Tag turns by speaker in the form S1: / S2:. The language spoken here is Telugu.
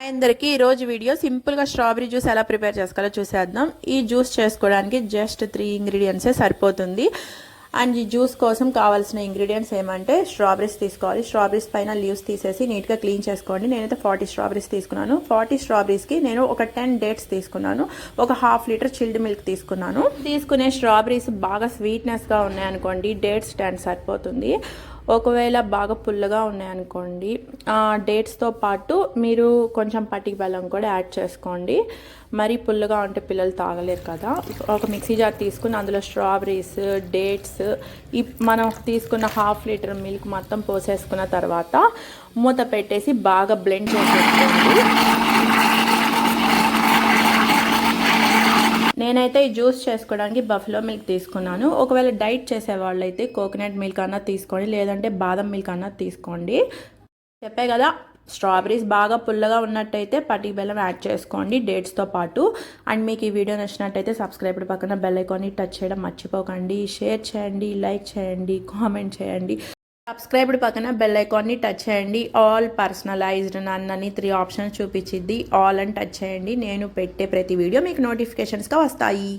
S1: అందరికీ. ఈరోజు వీడియో సింపుల్గా స్ట్రాబెరీ జ్యూస్ ఎలా ప్రిపేర్ చేసుకోవాలో చూసేద్దాం. ఈ జ్యూస్ చేసుకోవడానికి జస్ట్ త్రీ ఇంగ్రీడియంట్సే సరిపోతుంది. అండ్ ఈ జ్యూస్ కోసం కావాల్సిన ఇంగ్రీడియంట్స్ ఏమంటే స్ట్రాబెరీస్ తీసుకోవాలి. స్ట్రాబెరీస్ పైన లీవ్స్ తీసేసి నీట్గా క్లీన్ చేసుకోండి. నేనైతే ఫార్టీ స్ట్రాబెరీస్ తీసుకున్నాను. ఫార్టీ స్ట్రాబెరీస్కి నేను ఒక టెన్ డేట్స్ తీసుకున్నాను. ఒక హాఫ్ లీటర్ చిల్డ్ మిల్క్ తీసుకున్నాను. తీసుకునే స్ట్రాబెరీస్ బాగా స్వీట్నెస్గా ఉన్నాయనుకోండి డేట్స్ టెన్ సరిపోతుంది. ఒకవేళ బాగా పుల్లగా ఉన్నాయనుకోండి డేట్స్తో పాటు మీరు కొంచెం పటికి బెల్లం కూడా యాడ్ చేసుకోండి. మరీ పుల్లగా ఉంటే పిల్లలు తాగలేరు కదా. ఒక మిక్సీ జార్ తీసుకుని అందులో స్ట్రాబెరీస్ డేట్స్ ఈ మనం తీసుకున్న హాఫ్ లీటర్ మిల్క్ మొత్తం పోసేసుకున్న తర్వాత మూత పెట్టేసి బాగా బ్లెండ్ చేసేసుకోండి. నేనైతే ఈ జ్యూస్ చేసుకోవడానికి బఫ్లో మిల్క్ తీసుకున్నాను. ఒకవేళ డైట్ చేసే వాళ్ళైతే కోకోనట్ మిల్క్ అన్నా తీసుకోండి లేదంటే బాదం మిల్క్ అన్నా తీసుకోండి. చెప్పే కదా స్ట్రాబెరీస్ బాగా పుల్లగా ఉన్నట్టయితే పట్టి బెల్లం యాడ్ చేసుకోండి డేట్స్తో పాటు. అండ్ మీకు ఈ వీడియో నచ్చినట్టయితే సబ్స్క్రైబ్ పక్కన బెల్ ఐకాన్ని టచ్ చేయడం మర్చిపోకండి. షేర్ చేయండి లైక్ చేయండి కామెంట్ చేయండి. సబ్స్క్రైబ్డ్ పక్కన బెల్ ఐకాన్ని టచ్ చేయండి. ఆల్ పర్సనలైజ్డ్ నన్నని త్రీ ఆప్షన్స్ చూపించిద్ది. ఆల్ అని టచ్ చేయండి. నేను పెట్టే ప్రతి వీడియో మీకు నోటిఫికేషన్స్గా వస్తాయి.